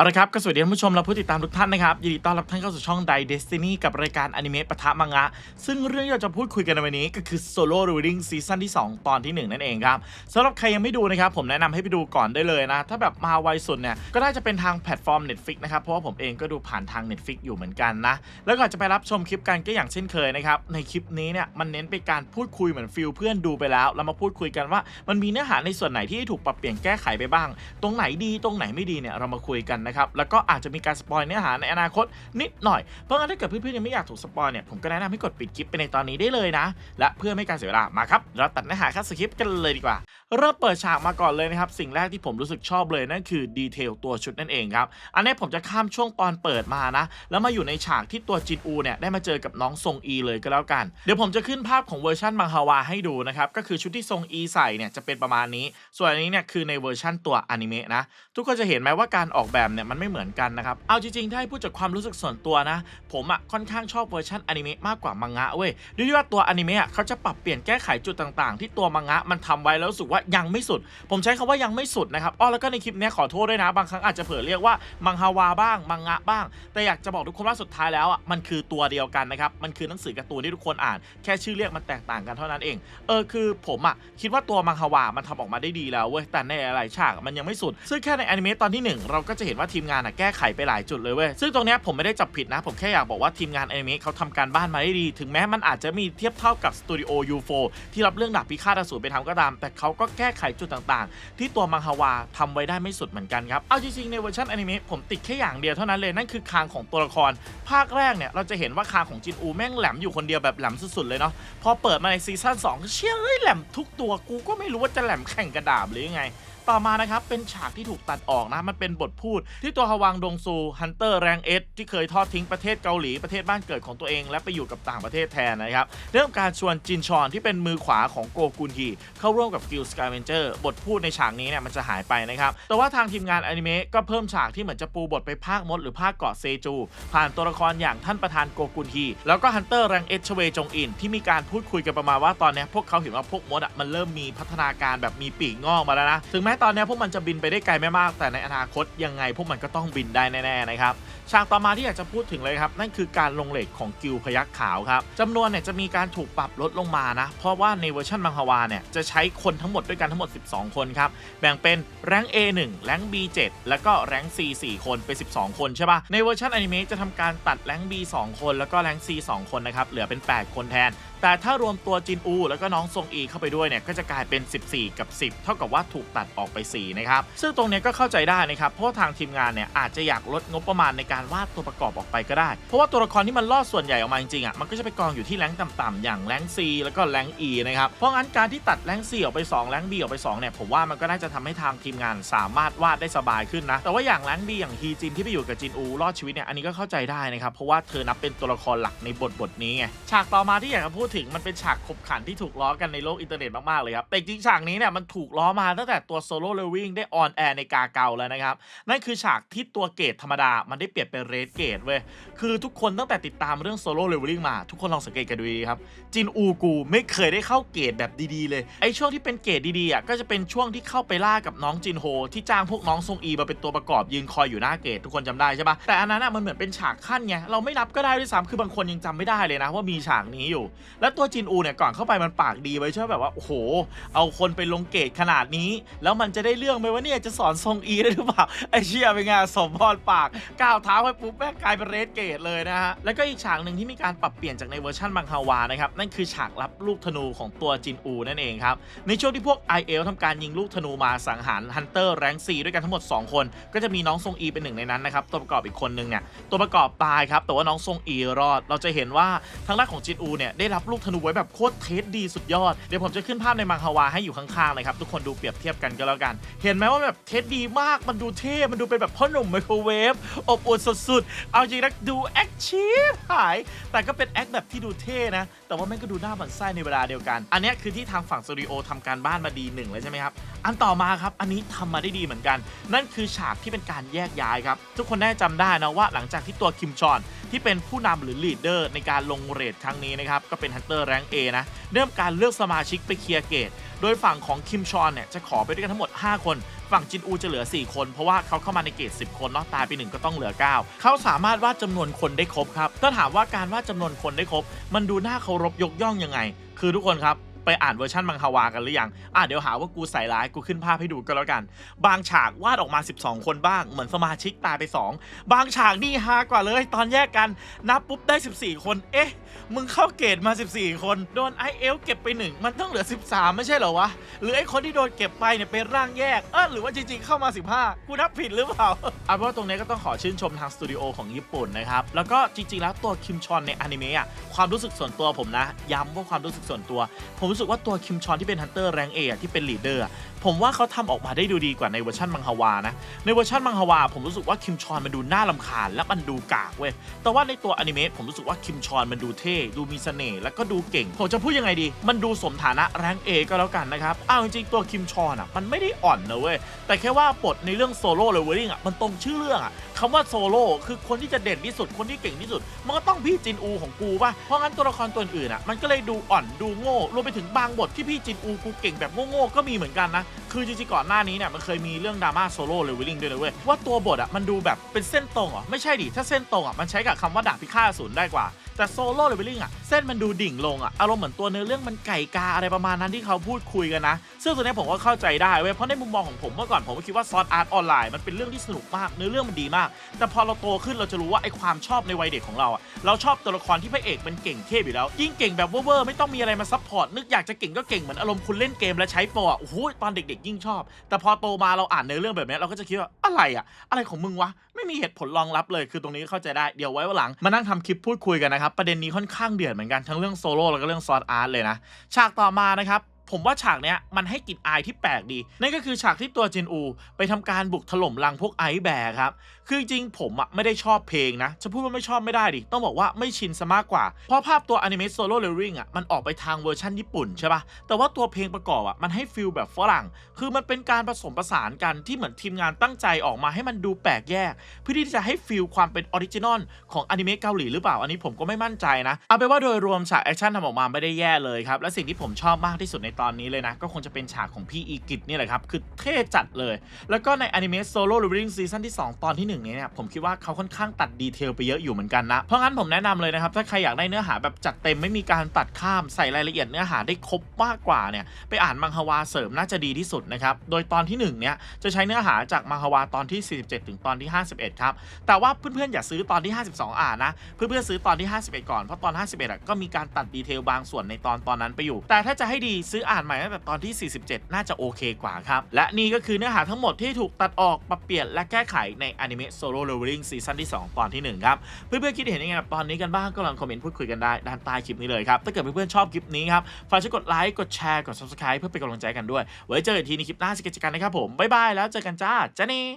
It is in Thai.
เอาละครับก็สวัสดีท่านผู้ชมและผู้ติดตามทุกท่านนะครับยินดีต้อนรับท่านเข้าสู่ช่อง d ด Destiny กับรายการอนิเมะปะทะมังงะ ซึ่งเรื่องที่เราจะพูดคุยกันในวันนี้ก็คือ Solo Reading ซีซั่นที่ 2 ตอนที่ 1 นั่นเองครับสำหรับใครยังไม่ดูนะครับ ผมแนะนำให้ไปดูก่อนได้เลยนะ ถ้าแบบมาไวสุดเนี่ย ก็น่าจะเป็นทางแพลตฟอร์ม Netflix นะครับ เพราะว่าผมเองก็ดูผ่านทาง Netflix อยู่เหมือนกันนะ แล้วก่อนจะไปรับชมคลิปกันก็อย่างเช่นเคยนะครับในคลิปนี้เนี่ยมันเน้นไปการพูดคุยเหมือนฟิลเพื่อนดูไปแล้วแล้วมาพูดคุยกันว่า มันมีเนื้อหาในส่วนไหนที่ถูกปรับเปลี่ยนแก้ไขไปบ้าง ตรงไหนดีตรงไหนไม่ดีเนี่ยเรามาคุยกันนะครับ แล้วก็อาจจะมีการสปอยเนื้อหาในอนาคตนิดหน่อย เพราะงั้นถ้าเกิดเพื่อนๆยังไม่อยากถูกสปอยเนี่ย ผมก็แนะนำให้กดปิดคลิปไปในตอนนี้ได้เลยนะ และเพื่อไม่การเสียเวลา มาครับ เราตัดเนื้อหาขั้นสคริปต์กันเลยดีกว่า เริ่มเปิดฉากมาก่อนเลยนะครับ สิ่งแรกที่ผมรู้สึกชอบเลยนั่นคือดีเทลตัวชุดนั่นเองครับ อันนี้ผมจะข้ามช่วงตอนเปิดมานะ แล้วมาอยู่ในฉากที่ตัวจินอูเนี่ยได้มาเจอกับน้องทรงอีเลยก็แล้วกัน เดี๋ยวผมจะขึ้นภาพของเวอร์ชันมังฮวาให้ดูนะครับ ก็คือชุดที่ทรงอีใส่เนี่ยจะเป็นประมาณนี้ ส่วนอันนี้เนี่ยคือในเวอร์ชันตัวอนิเมะนะ ทุกคนจะเห็นไหมว่าการออกแบบเนี่ยมันไม่เหมือนกันนะครับ เอาจริงๆ ถ้าให้พูดจากความรู้สึกส่วนตัวนะ ผมอะค่อนข้างชอบเวอร์ชันอนิเมะมากกว่ามังงะเว้ยด้วยที่ว่าตัวอนิเมะเขาจะปรับเปลี่ยนแก้ไขจุดต่างๆ ที่ตัวมังงะมันทำไว้แล้วรู้สึกว่ายังไม่สุด ผมใช้คำว่ายังไม่สุดนะครับอ้อแล้วก็ในคลิปนี้ขอโทษด้วยนะ บางครั้งอาจจะเผลอเรียกว่ามังฮาวาบ้างมังงะบ้าง แต่อยากจะบอกทุกคนว่าสุดท้ายแล้วอะมันคือตัวเดียวกันนะครับมันคือหนังสือการ์ตูนที่ทุกคนอ่าน แค่ชื่อเรียกมันแตกต่างกันเท่านั้นเองเออคือผมอะคิดว่าตัวมังฮาวามันทำออกมาได้ดีแล้วเว้ยแต่ในหลายฉากมันยังไม่สุดซึ่งแค่ในอนิเมะตอนที่หนึ่งเราก็จะเห็นว่าทีมงานอะแก้ไขไปหลายจุดเลยเว้ยซึ่งตรงเนี้ยผมไม่ได้จับผิดนะ ผมแค่อยากบอกว่าทีมงานอนิเมะเขาทำการบ้านมาได้ดี ถึงแม้มันอาจจะมีเทียบเท่ากับสตูดิโอ UFO ที่รับเรื่องดาบพิฆาตอสูรไปทำก็ตาม แต่เขาก็แก้ไขจุดต่างๆ ที่ตัวมังฮวาทำไว้ได้ไม่สุดเหมือนกันครับเอาจริงๆในเวอร์ชันอนิเมะผมติดแค่อย่างเดียวเท่านั้นเลยนั่นคือคางของตัวละคร ภาคแรกเนี่ยเราจะเห็นว่าคางของจินอูแม่งแหลมอยู่คนเดียวแบบแหลมสุดๆเลยเนาะพอเปิดมาในซีซั่น2เชื่อเฮ้ยแหลมทุกตัวกูก็ไม่รู้ว่าจะแหลมแข่งกระดาบหรือยังไง ต่อมานะครับเป็นฉากที่ถูกตัดออกนะมันเป็นบทพูด ที่ตัวฮวังดงซูฮันเตอร์แรงเอสที่เคยทอดทิ้งประเทศเกาหลีประเทศบ้านเกิดของตัวเอง และไปอยู่กับต่างประเทศแทนนะครับเริ่มการชวนจินชอนที่เป็นมือขวาของโกกุนฮีเข้าร่วมกับกิลสกายเวนเจอร์บทพูดในฉากนี้เนี่ยมันจะหายไปนะครับแต่ว่าทางทีมงานอนิเมะก็เพิ่มฉากที่เหมือนจะปูบทไปภาคมดหรือภาคเกาะเซจู ผ่านตัวละครอย่างท่านประธานโกกุนฮีแล้วก็ฮันเตอร์แรงเอสชเวจงอินที่มีการพูดคุยกันประมาณว่าตอนนี้พวกเขาเห็นว่าพวกมดอะมันเริ่มมีพัฒนาการแบบมีปีกงอกมาแล้วนะถึงแม้ตอนนี้พวกมันจะบินไปได้ไกลไม่มาก แต่ในอนาคตยังไงพวกมันก็ต้องบินได้แน่ๆนะครับฉากต่อมาที่อยากจะพูดถึงเลยครับ นั่นคือการลงเหล็กของกิลพยักขาวครับจำนวนเนี่ยจะมีการถูกปรับลดลงมานะ เพราะว่าในเวอร์ชันมังฮวาเนี่ยจะใช้คนทั้งหมดด้วยกันทั้งหมด 12 คนครับ แบ่งเป็นแรง A1 แรง B7 แล้วก็แรง C 4 คนเป็น 12 คนใช่ปะในเวอร์ชันอนิเมะจะทำการตัดแรง B 2 คนแล้วก็แรง C 2 คนนะครับเหลือเป็น 8 คนแทน แต่ถ้ารวมตัวจินอู แล้วก็น้องซงอีเข้าไปด้วยเนี่ยก็จะกลายเป็น 14 กับ 10 เท่ากับว่าถูกตัดออกไป 4 นะครับ ซึ่งตรงนี้ก็เข้าใจได้นะครับ เพราะทางทีมงานเนี่ยอาจจะอยากลดงบประมาณในการวาดตัวประกอบออกไปก็ได้ เพราะว่าตัวละครที่มันลอดส่วนใหญ่ออกมาจริงๆอะมันก็จะไปกองอยู่ที่แรงต่ำๆอย่างแรง C แล้วก็แรง E นะครับ เพราะงั้นการที่ตัดแรง C ออกไป 2 แรง B ออกไป2เนี่ยผมว่ามันก็น่าจะทำให้ทางทีมงานสามารถวาดได้สบายขึ้นนะ แต่ว่าอย่างแรง B อย่างฮีจินที่ไปอยู่กับจินอูรอดชีวิตเนี่ยอันนี้ก็เข้าใจได้นะครับเพราะว่าเธอนับเป็นตัวละครหลักในบทบทนี้ไงฉากต่อมาที่อยากจะพูดถึงมันเป็นฉากขบขันที่ถูกล้อกันในโลกอินเทอร์เน็ตมากๆเลยครับแต่จริงฉากนี้เนี่ยมันถูกล้อมาตั้งแต่ตัวโซโล่เลวิงได้ออนแอร์ในกาเกาแล้วนะครับ นั่นคือฉากที่ตัวเกรดธรรมดา มันได้เปลี่ยนเป็นเรดเกรดเว้ย คือทุกคนตั้งแต่ติดตามเรื่องโซโล่เลเวลลิ่งมา ทุกคนลองสังเกตกันดูดีครับ จินอูกูไม่เคยได้เข้าเกรดแบบดีๆเลย ไอช่วงที่เป็นเกรดดีๆอะก็จะเป็นช่วงที่เข้าไปล่ากับน้องจินโฮ ที่จ้างพวกน้องซงอีมาเป็นตัวประกอบยืนคอยอยู่หน้าเกรดทุกคนจำได้ใช่ปะแต่อันนั้นอะมันเหมือนเป็นฉากขั้นไงเราไม่นับก็ได้ด้วยซ้ำคือบางคนยังจำไม่ได้เลยนะว่ามีฉากนี้อยู่ แล้วตัวจินอูเนี่ยก่อนเข้าไปมันปากดีไว้ใช่แบบว่าโอ้โห เอาคนไปลงเกรดขนาดนี้แล้วมันจะได้เรื่องไหมว่าเนี่ยจะสอนทรงอีได้หรือเปล่าไอเชี่ยเป็นไงสมพรปากก้าวเท้าไปปุ๊บแม่กลายเป็นเรดเกตเลยนะฮะแล้วก็อีกฉากหนึ่งที่มีการปรับเปลี่ยนจากในเวอร์ชันบังฮาวานะครับนั่นคือฉากรับลูกธนูของตัวจินอูนั่นเองครับในช่วงที่พวก i อเอลทำการยิงลูกธนูมาสังหารฮันเตอร์แรงซีด้วยกันทั้งหมด 2 คน ก็จะมีน้องทรงอีเป็นหนึ่งในนั้นนะครับตัวประกอบอีกคนนึงเนี่ยตัวประกอบตายครับแต่ว่าน้องทรงอีรอด เราจะเห็นว่าทางด้านของจินอูเนี่ยได้รับลูกธนูไว้แบบโคตรเทสดีสุดยอดเดี๋ยวผมจะขึ้นภาพในมังฮาวาให้อยู่ข้างๆนะครับทุกคนดูเปรียบเทียบกันก็แล้วกัน เห็นไหมว่าแบบเทสดีมากมันดูเท่มันดูเป็นแบบพ่อหนุ่มไมโครเวฟอบอุ่นสุดๆ เอาจริงนะดูแอคชีพหาย แต่ก็เป็นแอคแบบที่ดูเท่นะ แต่ว่าแม่งก็ดูหน้าหมันไส้ในเวลาเดียวกัน อันนี้คือที่ทางฝั่งสตูดิโอทำการบ้านมาดีหนึ่งเลยใช่ไหมครับ อันต่อมาครับ อันนี้ทำมาได้ดีเหมือนกัน นั่นคือฉากที่เป็นการแยกย้ายครับ ทุกคนได้จำได้นะว่าหลังจากที่ตัวคิมชอนที่เป็นผู้นำหรือลีดเดอร์ในการลงเรทครั้งนี้นะครับก็เป็นฮันเตอร์แรงเอนะเริ่มการเลือกสมาชิกไปเคลียร์เกต โดยฝั่งของคิมชอนเนี่ยจะขอไปด้วยกันทั้งหมด 5 คน ฝั่งจินอูจะเหลือ 4 คน เพราะว่าเขาเข้ามาในเกต10 คนเนาะตายไปหนึ่งก็ต้องเหลือ 9 เขาสามารถวาดจำนวนคนได้ครบครับถ้าถามว่าการวาดจำนวนคนได้ครบ มันดูน่าเคารพยกย่องยังไง คือทุกคนครับ ไปอ่านเวอร์ชันมังฮวากันหรือยังอะเดี๋ยวหาว่ากูใส่ร้ายกูขึ้นภาพให้ดูก็แล้วกัน บางฉากวาดออกมา 12 คนบ้าง เหมือนสมาชิกตายไป 2 บางฉากนี่ฮากว่าเลย ตอนแยกกันนับปุ๊บได้ 14 คน เอ๊ะ มึงเข้าเกตมา 14 คน โดนไอเอลเก็บไป 1 มันต้องเหลือ 13 ไม่ใช่เหรอวะ หรือไอคนที่โดนเก็บไปเนี่ยเป็นร่างแยก เออหรือว่าจริงๆเข้ามา 15 กูนับผิดหรือเปล่าเอาเป็นว่าตรงนี้ก็ต้องขอชื่นชมทางสตูดิโอของญี่ปุ่นนะครับ แล้วก็จริงๆแล้วตัวคิมชอนในอนิเมะอะความรู้สึกส่วนตัวผมนะ ย้ำว่าความรู้สึกส่วนตัวผมรู้สึกว่าตัวคิมชอนที่เป็นฮันเตอร์แรงเอะที่เป็นลีดเดอร์ผมว่าเขาทำออกมาได้ดูดีกว่าในเวอร์ชันมังฮวานะ ในเวอร์ชันมังฮวาผมรู้สึกว่าคิมชอนมันดูน่าลำคาญและมันดูกากเว้ย แต่ว่าในตัวอนิเมะผมรู้สึกว่าคิมชอนมันดูเท่ ดูมีเสน่ห์แล้วก็ดูเก่ง ผมจะพูดยังไงดี มันดูสมฐานะแรงเอก็แล้วกันนะครับ อ้าวจริงๆตัวคิมชอนอะมันไม่ได้อ่อนนะเว้ย แต่แค่ว่าบทในเรื่องโซโล่เลเวลลิ่งอะมันตรงชื่อเรื่องอะคำว่าโซโล่คือคนที่จะเด่นที่สุดคนที่เก่งที่สุด มันก็ต้องพี่จินอูของกูป่ะเพราะงั้นตัวละครตัวอื่นอะมันก็เลยดูอ่อนดูโง่รวมไปถึงบางบทที่พี่จินอูกูเก่งแบบโง่ๆก็มีเหมือนกันนะ คือจริงๆก่อนหน้านี้เนี่ยมันเคยมีเรื่องดราม่าโซโล่เลเวลลิ่งด้วยนะเว้ยว่าตัวบทอะมันดูแบบเป็นเส้นตรงเหรอไม่ใช่ดิถ้าเส้นตรงอะมันใช้กับคำว่าดาบพิฆาตอสูรได้กว่าแต่โซโล่เลเวลลิ่งอะเส้นมันดูดิ่งลงอะอารมณ์เหมือนตัวเนื้อเรื่องมันไก่กาอะไรประมาณนั้นที่เขาพูดคุยกันนะ ซึ่งตัวนี้ผมก็เข้าใจได้เว้ยเพราะในมุมมองของผมเมื่อก่อนผมก็คิดว่าซอสอาร์ตออนไลน์มันเป็นเรื่องที่สนุกมากเนื้อเรื่องมันดีมาก แต่พอเราโตขึ้นเราจะรู้ว่าไอความชอบในวัยเด็กของเราอะเราชอบตัวละครที่พระเอกมันเก่งเทพอยู่แล้วยิ่งเก่งแบบเวอร์ไม่ต้องมีอะไรมาซัพพอร์ตนึกอยากจะเก่งก็เก่งเหมือนอารมณ์คุณเล่นเกมและใช้ปอโอ้โหตอนเด็กๆยิ่งชอบ แต่พอโตมาเราอ่านเนื้อเรื่องแบบนี้เราก็จะคิดว่าอะไรอะอะไรของมึงวะ ไม่มีเหตุผลรองรับเลย คือตรงนี้เข้าใจได้เดี๋ยวไว้วันหลังมานั่งทำคลิปพูดคุยกันนะครับประเด็นนี้ค่อนข้างเดือดเหมือนกันทั้งเรื่องโซโล่แล้วก็เรื่องซอสอาร์ตเลยนะฉากต่อมานะครับ ผมว่าฉากเนี้ยมันให้กลิ่นอายที่แปลกดี นั่นก็คือฉากที่ตัวจินอู ไปทำการบุกถล่มรังพวกไอซ์แบร์ครับ คือจริงผมอะไม่ได้ชอบเพลงนะ จะพูดว่าไม่ชอบไม่ได้ดิ ต้องบอกว่าไม่ชินซะมากกว่า เพราะภาพตัวอนิเมะโซโล่เลริ่งอะมันออกไปทางเวอร์ชันญี่ปุ่นใช่ปะแต่ว่าตัวเพลงประกอบอะมันให้ฟิลแบบฝรั่ง คือมันเป็นการผสมผสานกันที่เหมือนทีมงานตั้งใจออกมาให้มันดูแปลกแยก เพื่อที่จะให้ฟิลความเป็นออริจินอลของอนิเมะเกาหลีหรือเปล่า อันนี้ผมก็ไม่มั่นใจนะ เอาเป็นว่าโดยรวมฉากแอคชั่นทำออกมาไม่ได้แย่เลยครับ และสิ่งที่ผมชอบมากที่สุดในตอนนี้เลยนะ ก็คงจะเป็นฉากของพี่อีกิจนี่แหละครับ คือเท่จัดเลย แล้วก็ในอนิเมะโซโล่ r ิ v ิ l ซีซั่นที่ 2 ตอนที่1นี้เนี่ยผมคิดว่าเขาค่อนข้างตัดดีเทลไปเยอะอยู่เหมือนกันนะ เพราะงั้นผมแนะนำเลยนะครับ ถ้าใครอยากได้เนื้อหาแบบจัดเต็มไม่มีการตัดข้ามใส่รายละเอียดเนื้อหาได้ครบมากกว่าเนี่ยไปอ่านมังฮวาเสริมน่าจะดีที่สุดนะครับโดยตอนที่1เนี่ยจะใช้เนื้อหาจากมังฮวาตอนที่ 47 ถึงตอนที่ 51 ครับแต่ว่าเพื่อนๆอย่าซื้อตอนที่ 52 อ่านนะเพื่อนๆซื้อตอนที่ 51 ก่อนเพราะตอน 51อะก็มีการตัดดีเทลบางส่วนในตอนตอนนั้นไปอยู่ แต่ถ้าจะให้ดีซื้ออ่านใหม่ตั้งแต่ตอนที่ 47 น่าจะโอเคกว่าครับ และนี่ก็คือเนื้อหาทั้งหมดที่ถูกตัดออกปรับเปลี่ยนและแก้ไขในอนิเมะโซโล่เลเวลลิ่งซีซั่นที่ 2 ตอนที่ 1 ครับ เพื่อนๆคิดเห็นยังไงกับตอนนี้กันบ้างก็ลองคอมเมนต์พูดคุยกันได้ด้านใต้คลิปนี้เลยครับ ถ้าเกิดเพื่อนๆชอบคลิปนี้ครับฝากช่วยกดไลค์กดแชร์กด subscribe เพื่อเป็นกำลังใจกันด้วย ไว้เจอกันอีกทีในคลิปหน้าสิกิจการนะครับผมบ๊ายบายแล้วเจอกันจ้าจ้านี่